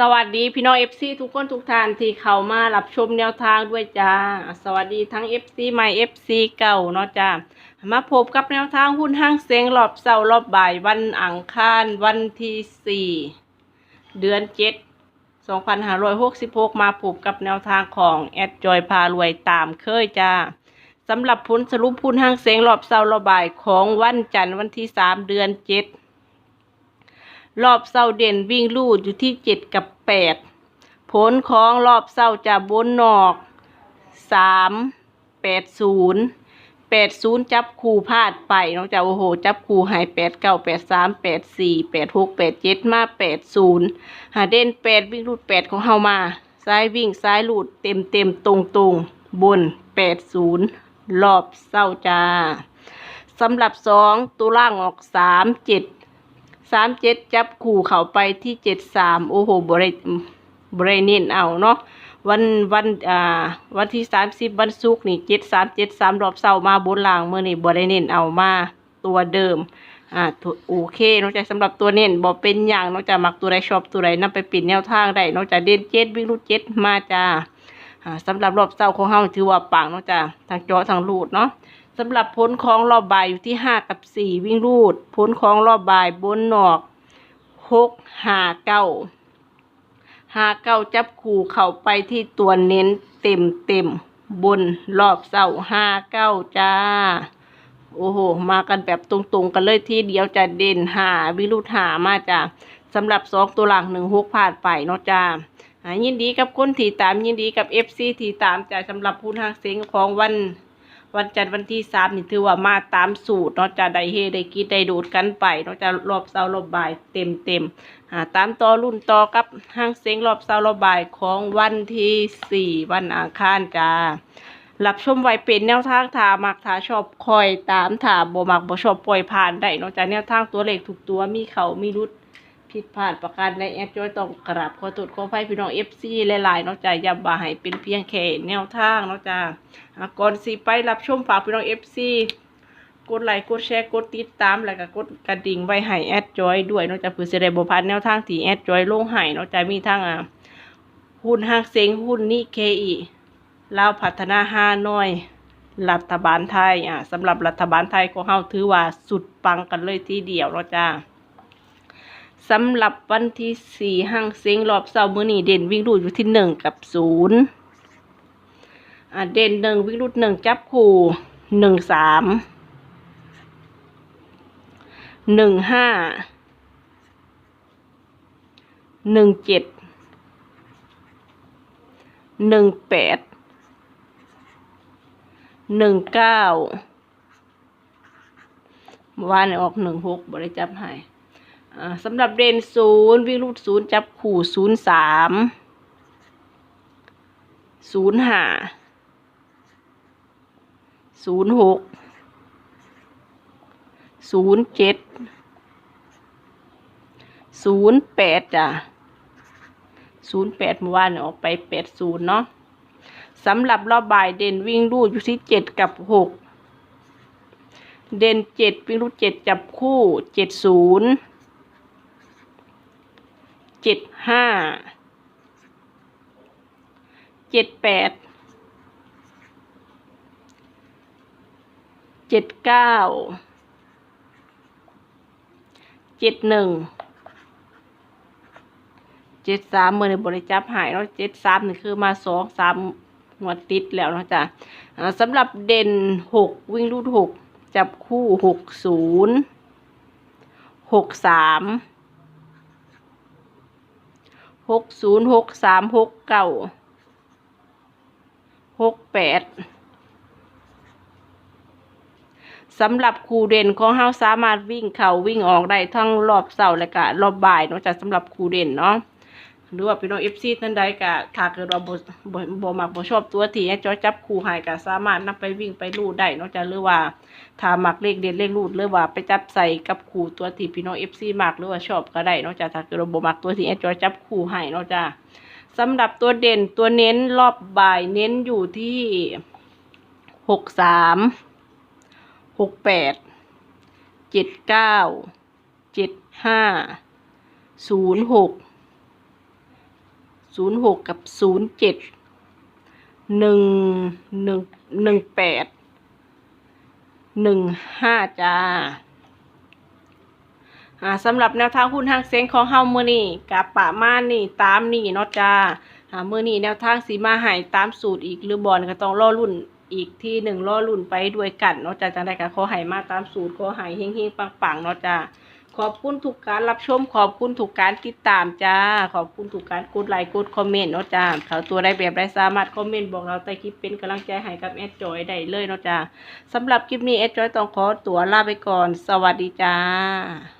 สวัสดีพี่น้องเอฟซีทุกคนทุกท่านที่เข้ามารับชมแนวทางด้วยจ้า สวัสดีทั้งเอฟซีใหม่เอฟซีเก่าเนาะจ้ามาพบกับแนวทางหุ้นห้างเซ็งรอบเสาร์รอบบ่ายวันอังคารวันที่สี่เดือนเจ็ดสองพันห้าร้อยหกสิบหกมาพบกับแนวทางของแอดจอยพารวยตามเคยจ้าสำหรับผลสรุปหุ้นห้างเซ็งรอบเสาร์รอบบ่ายของวันจันทร์วันที่สามเดือนเจ็ด รอบเศร้าเด่นวิ่งลูดอยู่ที่เจ็ดกับแปดผลของรอบเศร้าจะบนนอกสามแปดศูนย์แปดศูนย์จับคู่พลาดไปน้องจากโอ้โห จับคู่หายแปดเก้าแปดสามแปดสี่แปดหกแปดเจ็ดมาแปดศูนย์หาเด่นแปดวิ่งลูดแปดของเฮามา ซ้ายวิ่งซ้ายลูดเต็มเต็มตรงตรงบนแปดศูนย์รอบเศร้าจ้าสำหรับสองตัวล่างออกสามเจ็ด สามเจ็ดจับขู่เขาไปที่เจ็ดสามโอ้โหบริบริเนนเอาเนาะวันวันอ่าวันที่สามสิบวันศุกร์นี่เจ็ดสามเจ็ดสามรอบเสาร์มาบนล่างเมื่อนี่บริเนนเอามาตัวเดิมอ่าโอเคนอกจากสำหรับตัวเน้นบอกเป็นอย่างนอกจากมักตัวใดชอบตัวใดนำไปปิดแนวทางได้นอกจากเด่นเจ็ดวิ่งรูดเจ็ดมาจ้าอ่าสำหรับรอบเสาร์ของเฮาถือว่าปังนอกจากทางจอทางรูดเนาะ สำหรับผลของรอบบ่ายอยู่ที่ห้ากับสี่วิ่งรูด ผลของรอบบ่ายบนนอกหกห้าเก้าห้าเก้าจับคู่เข้าไปที่ตัวเน้นเต็มเต็มบนรอบเสาห้าเก้าจ้า โอ้โห มากันแบบตรงๆ กันเลยทีเดียวจะเด่นหาวิรุธหามาจ้าสำหรับสองตัวหลังหนึ่งหกผ่านไปเนาะจ้ายินดีกับคนที่ตามยินดีกับเอฟซีที่ตามจ้าสำหรับผู้ทางเสียงของวัน วันจันทร์วันที่สามนี่ถือว่ามาตามสูตรเนาะจะได้เฮได้กินได้ดูดกันไปเนาะจะรอบเสาร์รอบบ่ายเต็มเต็มๆอ่าตามต่อรุ่นต่อกับห้างเซ็งรอบเสาร์รอบบ่ายของวันที่สี่วันอังคารจ้ารับชมไว้เป็นแนวทางถามักถาชอบคอยตามถาบ่มักบ่ชอบปล่อยผ่านได้เนาะจากแนวทางตัวเลขถูกตัวมีเขามีรุด ผิดพลาดประการในแอดจอยต้องกราบขอตรวจขอไฟพี่น้องเอฟซีหลายๆเนอกจากย้ำว่าให้เป็นเพียงแค่แนวทางเนาะจ้าอะก่อนสิไปรับชมฝากพี่น้องเอฟซีกดไลค์กดแชร์กดติดตามแล้วก็กดกระดิ่งไว้ให้แอดจอยด้วยนอกจากเพื่อจะได้บ่พลาดแนวทางที่แอดจอยลงให้นอกจากมีทั้งอะหุ้นห้างเซ็งหุ้นนี่เคอีลาวพัฒนาห้าน้อย รัฐบาลไทยอะสำหรับรัฐบาลไทยของเฮาถือว่าสุดปังกันเลยทีเดียวเนาะจ้า สำหรับวันที่สี่ห้างเซ็งรอบเสาร์มื้อนี้เด่นวิ่งรูดอยู่ที่หนึ่งกับศูนย์เด่นหนึ่งวิ่งรูดหนึ่งจับคู่หนึ่งสามหนึ่งห้าหนึ่งเจ็ดหนึ่งแปดหนึ่งเก้าเมื่อวานออกหนึ่งหกบริจับให้ สำหรับเดนศูนย์วิ่งรูดศูนย์จับขู่ศูนย์สามศูนย์ห้าศูนย์หกศูนย์เจ็ดศูนย์แปดจ้ะศูนย์แปดเมื่อวานเนี่ยออกไปแปดศูนย์เนาะสำหรับรอบบ่ายเด่นวิ่งรูดอยู่ที่เจ็ดกับหกเด่นเจ็ดวิ่งรูดเจ็ดจับคู่เจ็ดศูนย์ เจ็ดห้า เจ็ดแปด เจ็ดเก้า เจ็ดหนึ่ง เจ็ดสามเมื่อในบริจับหายแล้วเจ็ดสามนี่คือมาสองสามหัวดติดแล้วนะจ๊ะสำหรับเด่นหกวิ่งรูดหกจับคู่หกศูนย์หกสาม หกศูนย์หกสามหกเก้าหกแปดสำหรับครูเด่นของเฮาสามารถวิ่งเข่าวิ่งออกได้ทั้งรอบเสาร์และก็รอบบ่ายเนอกจากสำหรับครูเด่นเนาะ หรือว่าพี่น้องเอฟซีท่านใดก็ถ้าเกิดว่าบ่บ่บ่มักบ่ชอบตัวที่ให้จอยจับครูให้ก็สามารถนำไปวิ่งไปลู่ได้นอกจากหรือว่าถ้ามักเลขเด่นเลขรูดหรือว่าไปจับใส่กับครูตัวที่พี่น้องเอฟซีมักหรือว่าชอบก็ได้นอกจากถ้าเกิดว่าบ่มักตัวที่ให้จอยจับครูให้เนอกจากสำหรับตัวเด่นตัวเน้นรอบบ่ายเน้นอยู่ที่หกสามหกแปดเจ็ดเก้าเจ็ดห้าศูนย์หก ศูนย์หกกับศูนย์เจ็ดหนึ่งหนึ่งหนึ่งแปดหนึ่งห้าจ้าอ่าสำหรับแนวทางหุ้นทางเซ็งของเฮามื้อนี้กับปะมาณนี้ตามนี้เนาะจ้าอ่ามื้อนี้แนวทางสีมาให้ตามสูตรอีกหรือบอลก็ต้องรอรุ่นอีกที่หนึ่งรอรุ่นไปด้วยกันเนาะจ้าจังไดก็ขอให้มาตามสูตรขอให้เฮงๆปังๆเนาะจ้า ขอบคุณทุกการรับชม ขอบคุณทุกการติดตามจ้า ขอบคุณทุกการกดไลค์กดคอมเมนต์เนาะจ้าเขาตัวได้แบบได้สามารถคอมเมนต์บอกเราใต้คลิปเป็นกำลังใจให้กับแอดจอยได้เลยเนาะจ้าสำหรับคลิปนี้แอดจอยต้องขอตัวลาไปก่อน สวัสดีจ้า